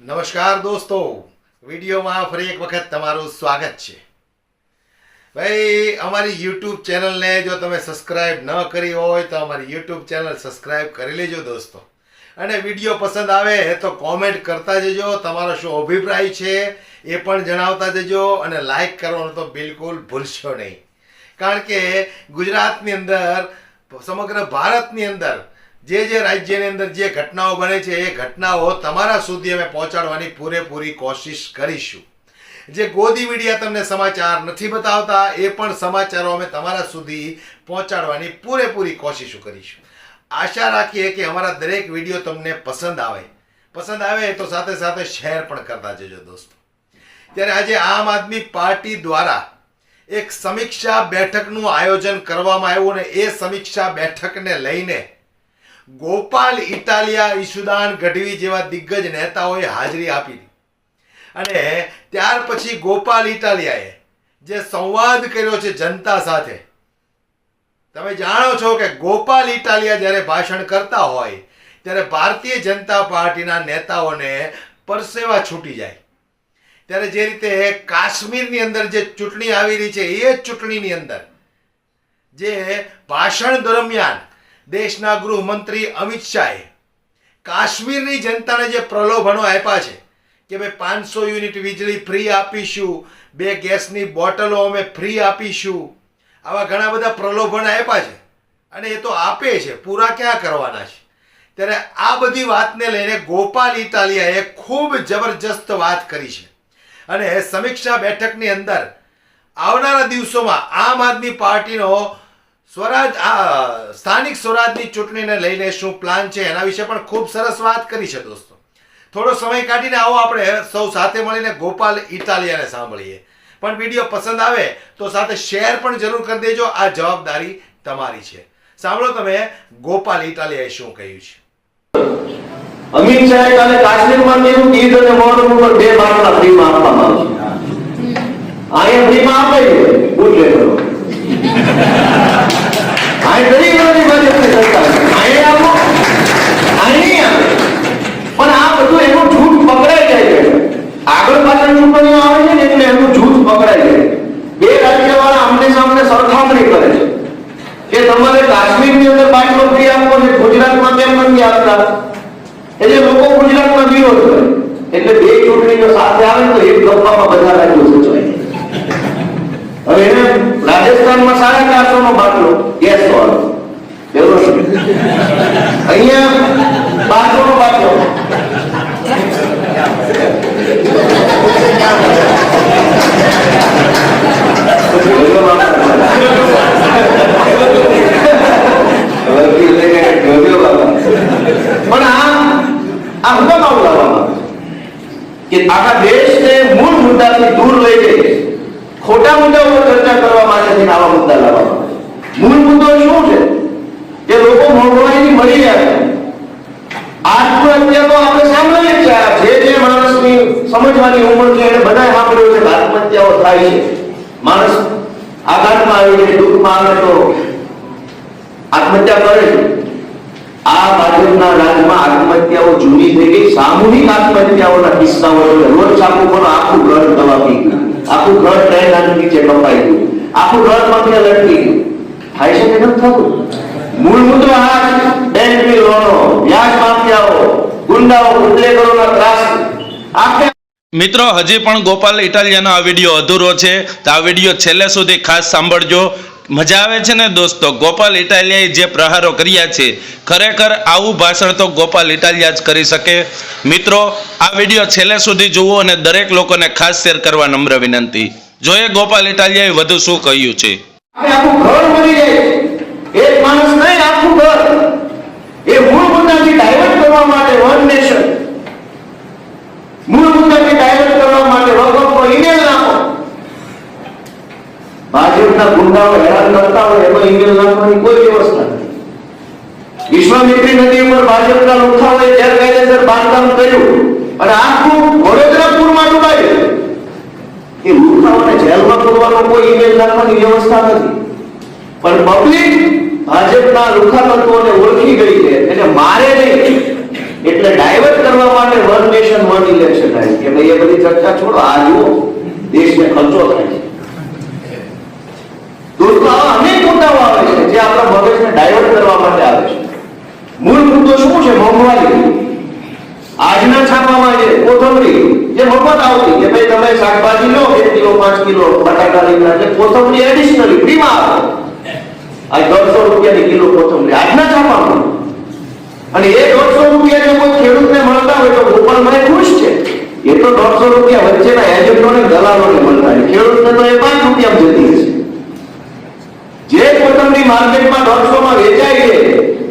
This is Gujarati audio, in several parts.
નમસ્કાર દોસ્તો. વિડીયોમાં ફરી એક વખત તમારું સ્વાગત છે. ભાઈ, અમારી યુટ્યુબ ચેનલને જો તમે સબસ્ક્રાઈબ ન કરી હોય તો અમારી યુટ્યુબ ચેનલ સબસ્ક્રાઈબ કરી લેજો દોસ્તો. અને વીડિયો પસંદ આવે તો કોમેન્ટ કરતા જજો, તમારો શું અભિપ્રાય છે એ પણ જણાવતા જજો અને લાઈક કરવાનું તો બિલકુલ ભૂલશો નહીં. કારણ કે ગુજરાતની અંદર, સમગ્ર ભારતની અંદર જે જે રાજ્યની અંદર જે ઘટનાઓ બને છે, એ ઘટનાઓ તમારા સુધી અમે પહોંચાડવાની પૂરેપૂરી કોશિશ કરીશું. જે ગોદી મીડિયા તમને સમાચાર નથી બતાવતા, એ પણ સમાચારો અમે તમારા સુધી પહોંચાડવાની પૂરેપૂરી કોશિશો કરીશું. આશા રાખીએ કે અમારા દરેક વીડિયો તમને પસંદ આવે. પસંદ આવે તો સાથે સાથે શેર પણ કરતા જજો દોસ્તો. ત્યારે આજે આમ આદમી પાર્ટી દ્વારા એક સમીક્ષા બેઠકનું આયોજન કરવામાં આવ્યું અને એ સમીક્ષા બેઠકને લઈને ગોપાલ ઇટાલિયા ઈશુદાન ગઢવી જેવા દિગ્ગજ નેતાઓએ હાજરી આપી અને ત્યાર પછી ગોપાલ ઇટાલિયાએ જે સંવાદ કર્યો છે જનતા સાથે, તમે જાણો છો કે ગોપાલ ઇટાલિયા જ્યારે ભાષણ કરતા હોય, ત્યારે ભારતીય જનતા પાર્ટીના નેતાઓને પરસેવા છૂટી જાય. ત્યારે જે રીતે કાશ્મીરની અંદર જે ચૂંટણી આવી રહી છે, એ ચૂંટણીની અંદર, જે ભાષણ દરમિયાન દેશના ગૃહમંત્રી અમિત શાહે કાશ્મીરની જનતાને જે પ્રલોભનો આપ્યા છે કે ભાઈ પાંચસો યુનિટ વીજળી ફ્રી આપીશું, બે ગેસની બોટલો અમે ફ્રી આપીશું, આવા ઘણા બધા પ્રલોભન આપ્યા છે. અને એ તો આપે છે, પૂરા ક્યાં કરવાના છે? ત્યારે આ બધી વાતને લઈને ગોપાલ ઇટાલિયાએ ખૂબ જબરજસ્ત વાત કરી છે. અને સમીક્ષા બેઠકની અંદર આવનારા દિવસોમાં આમ આદમી પાર્ટીનો સ્વરાજ આ સ્થાનિક સ્વરાજની ચૂંટણીને લઈને શું પ્લાન છે એના વિશે પણ ખૂબ સરસ વાત કરી છે દોસ્તો. થોડો સમય કાઢીને આવો આપણે સૌ સાથે મળીને ગોપાલ ઇટાલિયાને સાંભળીએ. પણ વીડિયો પસંદ આવે તો સાથે શેર પણ જરૂર કરી દેજો. આ જવાબદારી તમારી છે. સાંભળો તમે ગોપાલ ઇટાલિયાએ શું કહ્યું છે. અમિત શાહે કાલે કાશ્મીરમાં કીધું કે ઈદ અને મોહરમ ઉપર બે બાટલા ફ્રીમાં આપવામાં આવશે અહીંયા ફ્રીમાં આપે છે? પૂછ લેજો અહીં ગરીબ નથી ભાજપની સરકાર અહીં આપો અહીં પણ આ બધું એનું જૂઠ પકડાઈ જાય છે. આગળ પાછળ ચૂંટણીઓ આવે છે ને એટલે એનું જૂઠ પકડાઈ જાય બે રાજ્યવાળા આમને સામને સરખામણી કરે છે. કે તમારે કાશ્મીરની અંદર પાંચ નોકરી આપો છે ગુજરાતમાં કેમ નથી આપતા? એટલે લોકો ગુજરાતમાં વિરોધ કરે. એટલે બે ચૂંટણીનો સાથે આવે તો એક ગપ્પામાં બધા રાજ્યો સૂચવાય હવે એને રાજસ્થાનમાં સાડા ચારસો નો બાટલો ગેસ અહીંયા બારસો નો બાબા પણ આ આ હું કામ લાવવામાં? કે આખા દેશને મૂળ મુદ્દાથી દૂર લઈ ખોટા મુદ્દાઓ ચર્ચા કરવા માટે આવા મુદ્દા લાવવામાં મૂળ મુદ્દો શું છે? કે લોકો મોંઘવારીથી મળી રહ્યા આત્મહત્યા તો આપણે સાંભળીએ જ છે જે માણસની સમજવાની ઉંમર છે, એને બધા સાંભળ્યું છે આત્મહત્યાઓ થાય છે. માણસ આઘાતમાં આવી જાય દુઃખમાં આવે તો આત્મહત્યા કરે આ ભાજપના રાજમાં આત્મહત્યાઓ જૂની થઈ ગઈ. સામૂહિક આત્મહત્યાઓના કિસ્સાઓ રોજ છાપું પણ આખું ઘર દવા પી આખું ઘર ટ્રેન નીચે કપાઈ ગયું. આખું ઘર પગે લટકી ગયું. થાય છે કે નથી થતું? મૂળ મુદ્દો આ બેંકની લોનો વ્યાજ માફિયાઓ ગુંડાઓ બુટલેગરોના ત્રાસ. આખે મિત્રો હજી પણ ગોપાલ ઇટાલિયાનો આ વીડિયો અધૂરો છે. તો આ વીડિયો છેલ્લે સુધી ખાસ સાંભળજો. મજા આવે છે ને દોસ્તો? ગોપાલ ઇટાલિયાએ જે પ્રહારો કર્યા છે ખરેખર આવું ભાષણ તો ગોપાલ ઇટાલિયા જ કરી શકે. મિત્રો આ વીડિયો છેલ્લે સુધી જુઓ અને દરેક લોકોને ખાસ શેર કરવા નમ્ર વિનંતી. જોઈએ ગોપાલ ઇટાલિયાએ વધુ શું કહ્યું છે. એક માણસ નહીં, આખું ઘર. એ મૂળ મુદ્દાથી ડાયવર્ટ કરવા માટે વન નેશન મૂળ મુદ્દાથી ડાયવર્ટ કરવા માટે વકફનો ઈમેલ નાખો. ભાજપના ગુંડાઓ હેરાન કરતા હોય, એમાં ઈમેલ નાખવાની કોઈ વ્યવસ્થા નથી. વિશ્વામિત્રી નદી ઉપર ભાજપના લુખાઓએ ગેરકાયદેસર બાંધકામ કર્યું અને આખું વડોદરાપુરમાં ડૂબાયું. એ લુખાઓને જેલમાં પૂરવાનો કોઈ ઈમેલ નાખવાની વ્યવસ્થા નથી. પણ પબ્લિક ભાજપના રૂખા તત્વોને ઓળખી ગઈ છે. એટલે મારે નહીં. એટલે ડાયવર્ટ કરવા માટે વન નેશન વન ઇલેક્શન થાય કે ભાઈ એ બધી ચર્ચા છોડો. આ જુઓ. દેશને ખર્ચો થાય છે. દોસ્તો અનેક મુદ્દાઓ આવે છે જે આપણા મગજને ડાયવર્ટ કરવા માટે આવે છે. મૂળ મુદ્દો શું છે? મોંઘવારી. આજના છાપામાં જે કોથમરી, જે મફત આવતી, કે ભાઈ તમે શાકભાજી લો, એક કિલો, પાંચ કિલો, બટાકા રીંગણા એટલે કોથમરી એડિશનલી ફ્રીમાં આ દોઢસો રૂપિયાની કિલો કોથમરી આજના છાપામાં અને એ દોઢસો રૂપિયા જો કોઈ ખેડૂતને મળતા હોય તો ગોપાલભાઈ ખુશ છે. એ તો દોઢસો રૂપિયા વચ્ચેના એજન્ટોને, દલાલોને મળતા હોય. ખેડૂતને તો એ પાંચ રૂપિયા જતી હશે. જે કોથમરી માર્કેટમાં દોઢસોમાં વેચાય છે,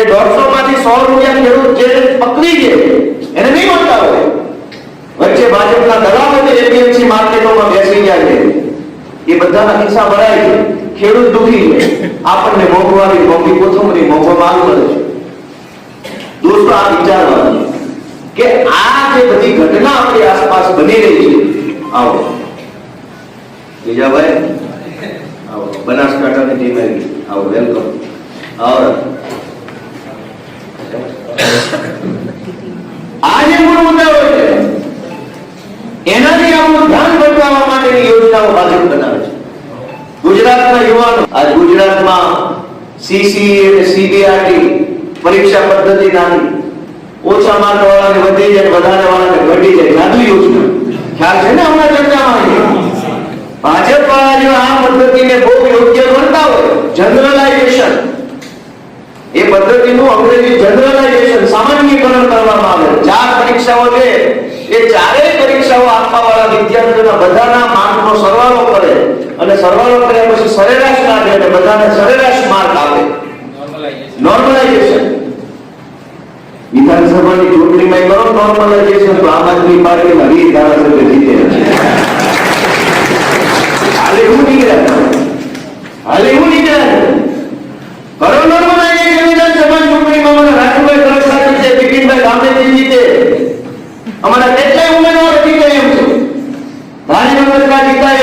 એ દોઢસો માંથી સો રૂપિયા ખેડૂત જે પકડી છે એને નહીં મળતા હોય. વચ્ચે ભાજપના દલાલો એપીએમસી માર્કેટોમાં બેસી ગયા છે. એ બધાના ખિસ્સા ભરાય છે. ખેડૂત દુખી આપણને મોંઘવારી, મોંઘી કોથમરી, મોંઘો માલ મળે છે. દોસ્તો, આ વિચારવાનું કે આ જે બધી ઘટના આપણી આસપાસ બની રહી છે, આવો. બીજાભાઈ આવો. બનાસકાંઠાની ટીમ આવી આવો વેલકમ આવો. આ જે મૂળ હોય છે. એનાથી આપણું ધ્યાન બચાવવા માટેની યોજનાઓ ભાજપ બનાવે યુવાનો આજ ગુજરાતમાં સીસી અને સીબીઆરટી પરીક્ષા પદ્ધતિ નાની ઓછા માર્ક વાળાને વધી જાય વધારે વાળાને ઘટી જાય. જાદુ યોજના. ખ્યાલ છે ને હમણાં ચર્ચામાં ભાજપ વાળા જો આ પદ્ધતિને બહુ યોગ્ય ગણતા હોય, જનરલાઇઝેશન, એ પદ્ધતિનું અંગ્રેજી જનરલાઇઝેશન સામાન્યકરણ કરવામાં આવે. ચાર પરીક્ષાઓ છે. એ ચારેય પરીક્ષાઓ આપવા વાળા વિદ્યાર્થીઓના બધાના માર્કનો સરવાળો કરે અને સરવાળો કર્યા પછી સરેરાશ કાઢે અને બધાને સરેરાશ માર્ક આપે. નોર્મલાઇઝેશન વિધાનસભાની ચૂંટણીમાં કરો નોર્મલાઇઝેશન તો આમ આદમી પાર્ટીમાં વીસ ધારાસભ્ય જીતે. હાલે એવું નીકળ્યા હાલે એવું નીકળ્યા કરો નોર્મલાઇઝેશન વિધાનસભાની ચૂંટણીમાં. મને રાજુભાઈ તરફથી જીતે બિપિનભાઈ ગામેથી જીતે. અમારા કેટલાય ઉમેદવારો જીતે એમ છે ગાંધીનગરના જીતા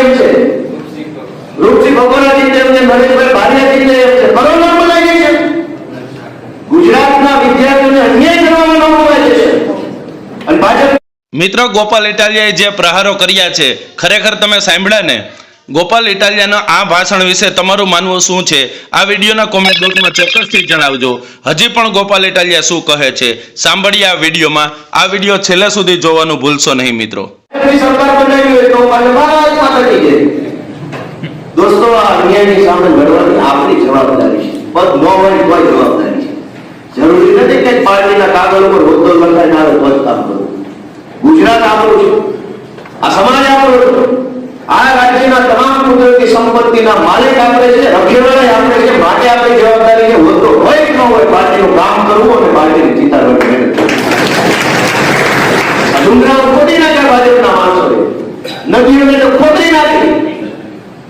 મિત્રો, ગોપાલ ઇટાલિયાએ જે પ્રહારો કર્યા છે, ખરેખર તમે સાંભળ્યા ને? ગોપાલ ઇટાલિયાના આ ભાષણ વિશે તમારું માનવું શું છે? આ વિડીયોના કોમેન્ટ બોક્સમાં ચોક્કસથી જણાવજો. હજી પણ ગોપાલ ઇટાલિયા શું કહે છે? સાંભળીએ આ વિડીયોમાં. આ વીડિયો છેલ્લે સુધી જોવાનું ભૂલશો નહીં, મિત્રો. આપણી સરકાર બનાવી હોય તો થતી જાય દોસ્તો, આ અન્યાયની સામે લડવાની આપણી જવાબદારી છે. પદ ન હોય કોઈ જવાબદારી છે. જરૂરી નથી કે પાર્ટીના કાગળ ઉપર હોદ્દો લખાઈને આવે તો કામ કરવું. ગુજરાત આપણું છે. આ સમાજ આપણો છે. આ રાજ્યના તમામ કુદરતી સંપત્તિના માલિક આપણે છે. રખેવાળા આપણે છે. માટે આપણી જવાબદારી છે. હોદ્દો હોય કે ન હોય પાર્ટીનું કામ કરવું અને પાર્ટીને જીતાડવાની મહેનત કરવી. ડુંગરા નાખ્યા ભાજપના માણસોએ નદીઓને તો ખોદરી નાખી.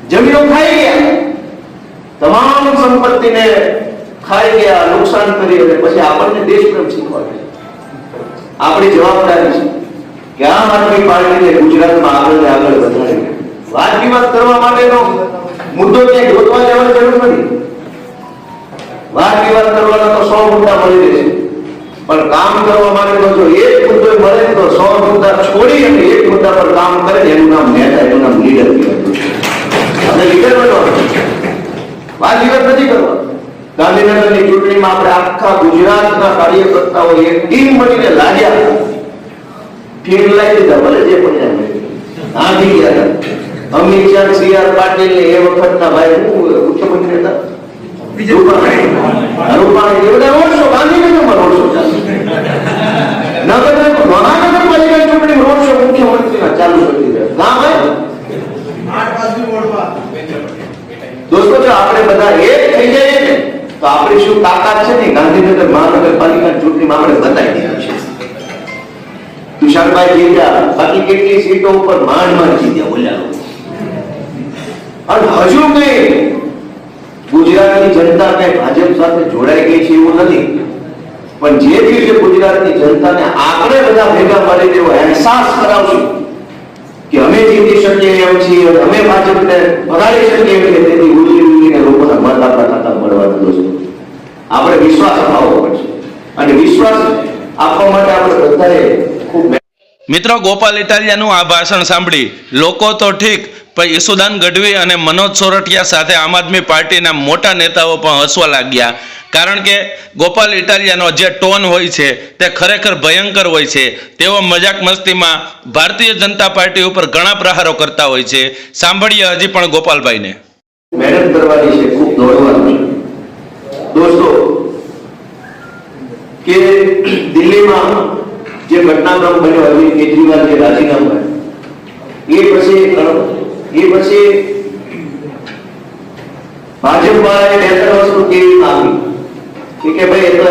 જમીનો ખાઈ ગયા. તમામ સંપત્તિને ખાઈ ગયા, નુકસાન કરી અને પછી આપણને દેશપ્રેમ શીખવાડે આપણી જવાબદારી છે કે આમ આદમી પાર્ટીને ગુજરાતમાં આગળ ને આગળ વધારે. વાત વિવાદ કરવા માટેનો મુદ્દો ક્યાંય ગોતવા જવાની જરૂર નથી. વાત વિવાદ કરવાના તો સો મુદ્દા મળી રહેશે પણ કામ કરવા માટે તો જો એક મુદ્દો મળે તો સો મુદ્દા છોડી અને એક મુદ્દા પર કામ કરે ને એનું નામ નેતા એનું નામ લીડર કહેવાય આપણે લીડર બનવાનું વાત વિવાદ નથી કરવાનો ગાંધીનગરની ચૂંટણીમાં આપણે આખા ગુજરાતના કાર્યકર્તાઓ એક ટીમ બનીને લાગ્યા ટીમ લાવી દીધા ભલે જે પણ આંધી ગયા હતા. અમિત શાહ સી આર પાટીલ ને એ વખતના ભાઈ હું મુખ્યમંત્રી હતા રૂપાણી આ રૂપાણી એ બધા રોડ શો ગાંધીનગરમાં રોડ શો ચાલુ નગર મહાનગરપાલિકા ચૂંટણી રોડ શો મુખ્યમંત્રીના ચાલુ કરી દીધા ગામ દોસ્તો, જો આપણે બધા એક થઈ જઈએ ને, તો આપણી શું તાકાત છે ને ગાંધીનગર મહાનગરપાલિકા ચૂંટણીમાં આપણે બતાવી દીધું છે તુષારભાઈ જીત્યા બાકી કેટલી સીટો ઉપર માંડ માંડ જીત્યા, બોલ્યા અને હજુ કઈ ગુજરાતની જનતા કઈ ભાજપ સાથે જોડાઈ ગઈ છે એવું નથી? પણ જે દિવસે ગુજરાતની જનતાને આપણે બધા ભેગા મળી એવો અહેસાસ કરાવશું કે અમે જીતી શકીએ એમ છીએ, અમે ભાજપને ભગાડી શકીએ એમ છીએ, તેથી ઉલ્લી ઉલ્લીને લોકોના મત આપણા ખાતા મળવાના દોસ્તો આપણે વિશ્વાસ અપાવવો પડશે. અને વિશ્વાસ આપવા માટે આપણે બધાએ ખૂબ મિત્રો, ગોપાલ ઇટાલિયાનું આ ભાષણ સાંભળી. લોકો તો ઠીક પણ યશુદાન ગઢવી અને મનોજ સોરઠિયા સાથે આમ આદમી પાર્ટીના મોટા નેતાઓ પણ હસવા લાગ્યા. કારણ કે ગોપાલ ઇટાલિયાનો જે ટોન હોય છે, તે ખરેખર ભયંકર હોય છે. તેઓ મજાક મસ્તીમાં ભારતીય જનતા પાર્ટી ઉપર ઘણા પ્રહારો કરતા હોય છે. સાંભળીએ હજી પણ ગોપાલભાઈને. મહેનત કરવાની છે, ખૂબ દોડવાનું. દોસ્તો, કે દિલ્હીમાં જે ઘટનાક્રમ બન્યો, અરવિંદ કેજરીવાલ જે રાજીનામું એ પછી એ પછી ભાજપમાં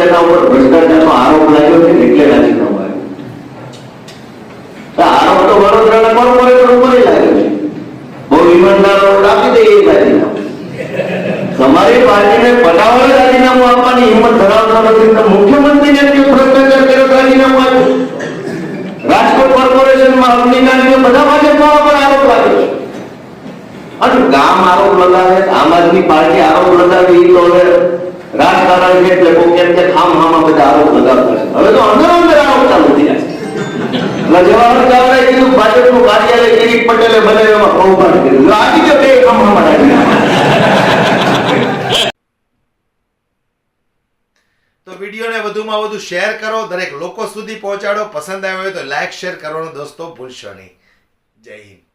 એના ઉપર ભ્રષ્ટાચારનો આરોપ લાગ્યો છે એટલે રાજીનામું આવ્યું આરોપ તો આપવાની હિંમત ધરાવતા નથી. તો મુખ્યમંત્રીને ભ્રષ્ટાચાર કર્યો રાજીનામું આપ્યું? રાજકોટ કોર્પોરેશનમાં અગ્નિકાંડને બધા ભાજપવાળા પણ આરોપ લાગ્યો અને ગામ આરોપ લગાવે, આમ આદમી પાર્ટી આરોપ લગાવે એ તો હવે રાજકારણ છે એટલે કોઈ કેમ કે ખામ ખામાં બધા આરોપ લગાવતા છે. હવે તો અંદર અંદર આરોપ ચાલુ થઈ વધુમાં વધુ શેર કરો, દરેક લોકો સુધી પહોંચાડો. પસંદ આવ્યો હોય તો લાઈક, શેર કરવાનું દોસ્તો ભૂલશો નહીં. જય હિન્દ.